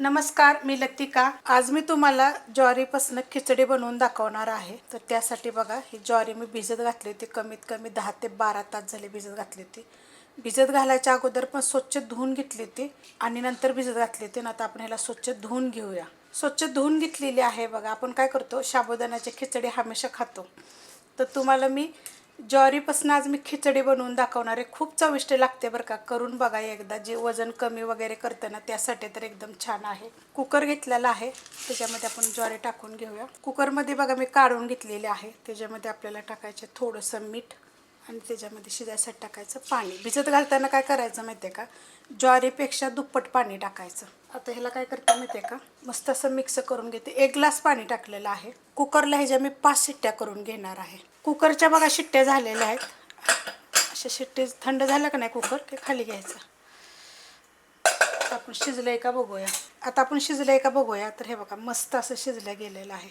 नमस्कार मी लतिका. आज मी तुम्हाला ज्वारीपासून खिचडी बनवून दाखवणार आहे. तर त्यासाठी बघा ही ज्वारी मी भिजत घातली होती. कमीत कमी दहा ते बारा तास झाले भिजत घातली होती. भिजत घालायच्या अगोदर पण स्वच्छ धुवून घेतली होती आणि नंतर भिजत घातली होती. ना आता आपण ह्याला स्वच्छ धुवून घेऊया. स्वच्छ धुवून घेतलेली आहे बघा. आपण काय करतो साबुदाण्याची खिचडी हमेशा खातो. तर तुम्हाला मी ज्वारीपासून आज मी खिचडी बनवून दाखवणार आहे. खूप चविष्ट लागते बरं का. करून बघा एकदा. जे वजन कमी वगैरे करतं ना त्यासाठी तर एकदम छान आहे. कुकर घेतलेला आहे. त्याच्यामध्ये आपण ज्वारी टाकून घेऊया. कुकरमध्ये बघा मी काढून घेतलेले आहे. त्याच्यामध्ये आपल्याला टाकायचे थोडंसं मीठ. आणि त्याच्यामध्ये शिजायसाठी टाकायचं पाणी. भिजत घालताना काय करायचं माहिती आहे का? ज्वारीपेक्षा दुप्पट पाणी टाकायचं. आता ह्याला काय करते माहिती आहे का? मस्त असं मिक्स करून घेते. एक ग्लास पाणी टाकलेलं आहे. कुकरला ह्याच्या मी पाच शिट्ट्या करून घेणार आहे. कुकरच्या बघा शिट्ट्या झालेल्या आहेत. अशा शिट्टे थंड झालं का नाही कुकर? ते खाली घ्यायचं. आपण शिजलं आहे का बघूया. आता आपण शिजलं आहे का बघूया. तर हे बघा मस्त असं शिजलं गेलेलं आहे.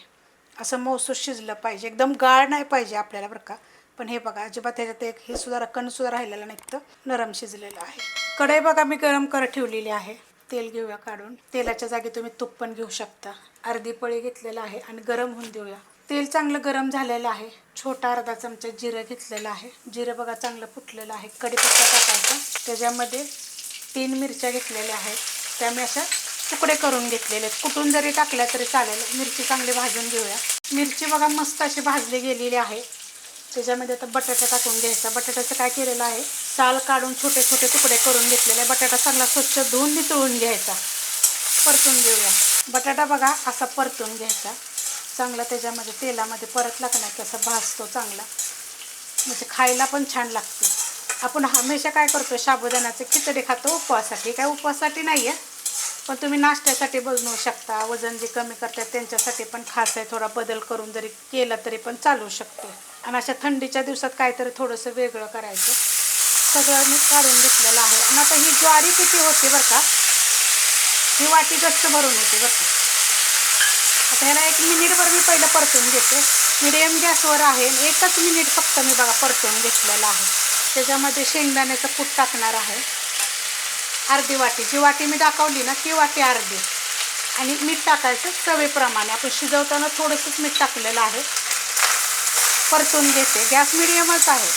असं मौसूर शिजलं पाहिजे. एकदम गाळ नाही पाहिजे आपल्याला बरं का. पण हे बघा अजिबात त्याच्यात एक हे सुद्धा कण सुद्धा राहिलेलं नाही तर नरम शिजलेलं आहे. कढई बघा मी गरम करत ठेवलेली आहे. तेल घेऊया काढून. तेलाच्या जागी तुम्ही तूप पण घेऊ शकता. अर्धी पळी घेतलेलं आहे आणि गरम होऊन देऊया. तेल चांगलं गरम झालेलं आहे. छोटा अर्धा चमचा जिरं घेतलेलं आहे. जिरं बघा चांगलं फुटलेलं आहे. कढीपत्ता टाकायचा. त्याच्यामध्ये तीन मिरच्या घेतलेल्या आहेत. त्या मी अशा तुकडे करून घेतलेले आहेत. कुठून जरी टाकल्या तरी चालेल. मिरची चांगली भाजून घेऊया. मिरची बघा मस्त अशी भाजली गेलेली आहे. त्याच्यामध्ये आता बटाटा टाकून घ्यायचा. बटाट्याचं काय केलेलं आहे? साल काढून छोटे छोटे तुकडे करून घेतलेले. आहे बटाटा चांगला स्वच्छ धुवून नितळून घ्यायचा. परतून घेऊया. बटाटा बघा असा परतून घ्यायचा. चांगला त्याच्यामध्ये तेलामध्ये परतला का नाही असा भाजतो चांगला. म्हणजे खायला पण छान लागते. आपण हमेशा काय करतो? साबुदाण्याचे खिचडी खातो. उपवासाठी काय उपवासासाठी नाही आहे पण तुम्ही नाश्त्यासाठी बनवू शकता. वजन जे कमी करतात त्यांच्यासाठी पण खास आहे. थोडा बदल करून जरी केला तरी पण चालू शकते. आणि अशा थंडीच्या दिवसात काहीतरी थोडंसं वेगळं करायचं. सगळं मी काढून घेतलेलं आहे. आणि आता ही ज्वारी किती होते बरं का? ही वाटी जास्त भरून होते बरं का? आता ह्याला एक मिनिटभर मी पहिलं परतून घेते. मिडियम गॅसवर आहे. एकच मिनिट फक्त मी बघा परतून घेतलेलं आहे. त्याच्यामध्ये शेंगदाण्याचं कूट टाकणार आहे. अर्धी वाटी. जी वाटी मी दाखवली ना ती वाटी अर्धी. आणि मीठ टाकायचं चवीप्रमाणे. आपण शिजवताना थोडंसंच मीठ टाकलेलं आहे. परतून घेते. गॅस मिडियमच आहे.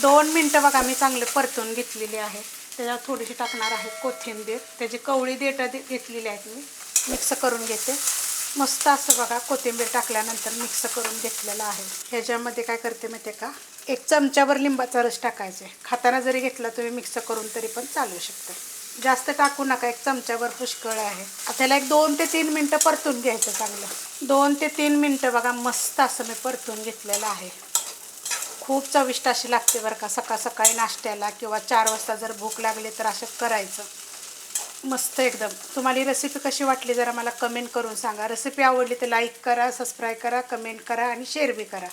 दोन मिनटं बघा मी चांगले परतून घेतलेली आहे. त्याच्यात थोडीशी टाकणार आहे कोथिंबीर. त्याची कवळी देठं दे घेतलेली आहेत मी. मिक्स करून घेते. मस्त असं बघा कोथिंबीर टाकल्यानंतर मिक्स करून घेतलेलं आहे. ह्याच्यामध्ये काय करते माहिती आहे का? एक चमच्यावर लिंबाचा रस टाकायचे खाताना जरी घेतला तुम्ही मिक्स करून तरी पण चालू शकते. जास्त टाकू नका एक चमच्यावर पुष्कळ आहे. आपल्याला एक दोन ते तीन मिनटं परतून घ्यायचं चांगलं. दोन ते तीन मिनटं बघा मस्त असं मी परतून घेतलेलं आहे. खूप चविष्ट अशी लागते बरं का सकाळ सकाळी नाश्त्याला किंवा चार वाजता जर भूक लागली तर असं करायचं. मस्त एकदम. तुम्हाला ही रेसिपी कशी वाटली जरा मला कमेंट करून सांगा. रेसिपी आवडली तर लाईक करा सबस्क्राईब करा कमेंट करा आणि शेअर बी करा.